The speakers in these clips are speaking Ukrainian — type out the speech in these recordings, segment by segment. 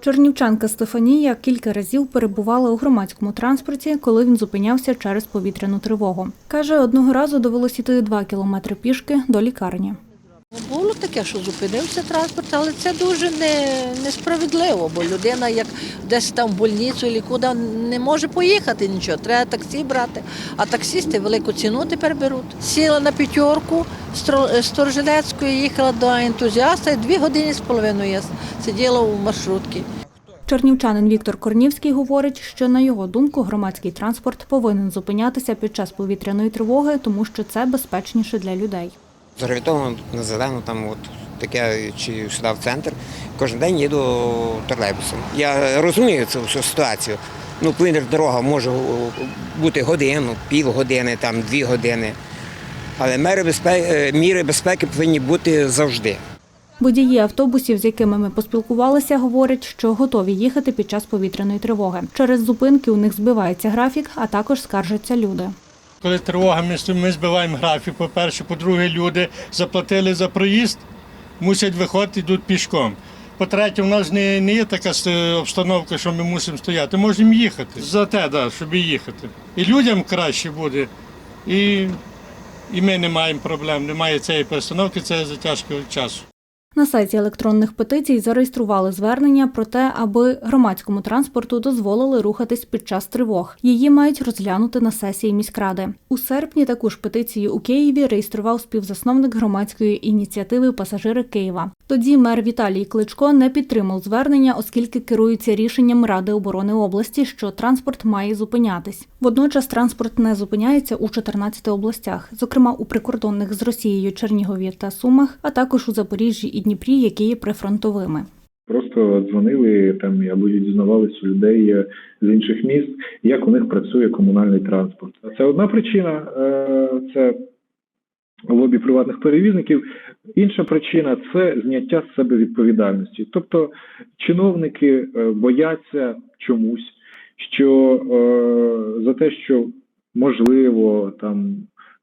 Чернівчанка Стефанія кілька разів перебувала у громадському транспорті, коли він зупинявся через повітряну тривогу. Каже, одного разу довелось іти два кілометри пішки до лікарні. Було таке, що зупинився транспорт, але це дуже не, несправедливо, бо людина, як десь там в больницю чи куди, не може поїхати нічого. Треба таксі брати. А таксісти велику ціну тепер беруть. Сіла на п'ятерку з Торжелецької, їхала до ентузіаста і дві години з половиною я сиділа у маршрутці. Чернівчанин Віктор Корнівський говорить, що на його думку громадський транспорт повинен зупинятися під час повітряної тривоги, тому що це безпечніше для людей. Зорієнтовано на зелену, там от таке чи сюди в центр. Кожен день їду тролейбусом. Я розумію цю всю ситуацію. Ну, повинна дорога може бути годину, півгодини, там дві години. Але мери безпеки, міри безпеки повинні бути завжди. Водії автобусів, з якими ми поспілкувалися, говорять, що готові їхати під час повітряної тривоги. Через зупинки у них збивається графік, а також скаржаться люди. Коли тривога, ми, збиваємо графік. По-перше, по-друге, люди заплатили за проїзд, мусять виходити, йдуть пішком. По-третє, у нас не, не є така обстановка, що ми мусимо стояти. Можемо їхати. За те, да, щоб їхати. І людям краще буде, і, і ми не маємо проблем. Немає цієї перестановки, це затяжки часу. На сайті електронних петицій зареєстрували звернення про те, аби громадському транспорту дозволили рухатись під час тривог. Її мають розглянути на сесії міськради. У серпні таку ж петицію у Києві реєстрував співзасновник громадської ініціативи Пасажири Києва. Тоді мер Віталій Кличко не підтримав звернення, оскільки керується рішенням Ради оборони області, що транспорт має зупинятись. Водночас транспорт не зупиняється у 14 областях, зокрема у прикордонних з Росією Чернігові та Сумах, а також у Запоріжжі і Дніпрі, які є прифронтовими. Просто дзвонили там або дізнавалися у людей е, з інших міст, як у них працює комунальний транспорт. Це одна причина е, це лобі приватних перевізників. Інша причина це зняття з себе відповідальності. Тобто чиновники е, бояться чомусь, що за те, що можливо там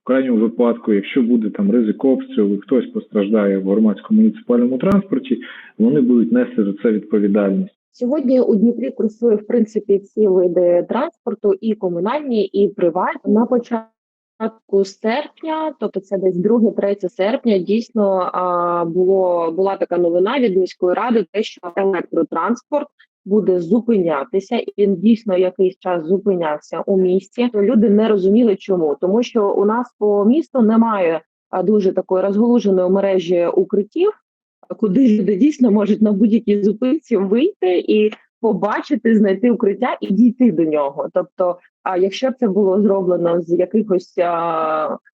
крайньому випадку, якщо буде там ризик обстрілу, хтось постраждає в громадському муніципальному транспорті, вони будуть нести за це відповідальність. Сьогодні у Дніпрі курсує в принципі всі види транспорту, і комунальні, і приватні. На початку серпня, тобто це десь 2-3 серпня, дійсно було була така новина від міської ради, те, що електротранспорт буде зупинятися, і він дійсно якийсь час зупинявся у місті. Люди не розуміли, чому, тому що у нас по місту немає дуже такої розголуженої мережі укриттів куди люди дійсно можуть на будь-якій зупинці вийти і побачити, знайти укриття і дійти до нього. Тобто, а якщо б це було зроблено з якихось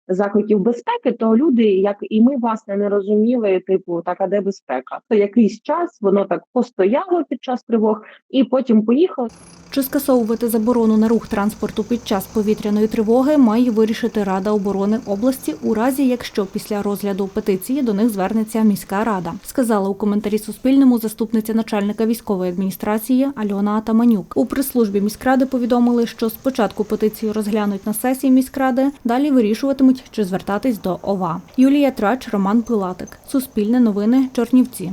закликів безпеки, то люди, як і ми, власне, не розуміли, типу, так, а де безпека? То якийсь час воно так постояло під час тривог, і потім поїхало. Чи скасовувати заборону на рух транспорту під час повітряної тривоги має вирішити Рада оборони області у разі, якщо після розгляду петиції до них звернеться міська рада, сказала у коментарі Суспільному заступниця начальника військової адміністрації Альона Атаманюк. У прес-службі міськради повідомили, що спочатку петицію розглянуть на сесії міськради, далі вирішуватимуть, чи звертатись до ОВА. Юлія Трач, Роман Пилатик. Суспільне новини, Чернівці.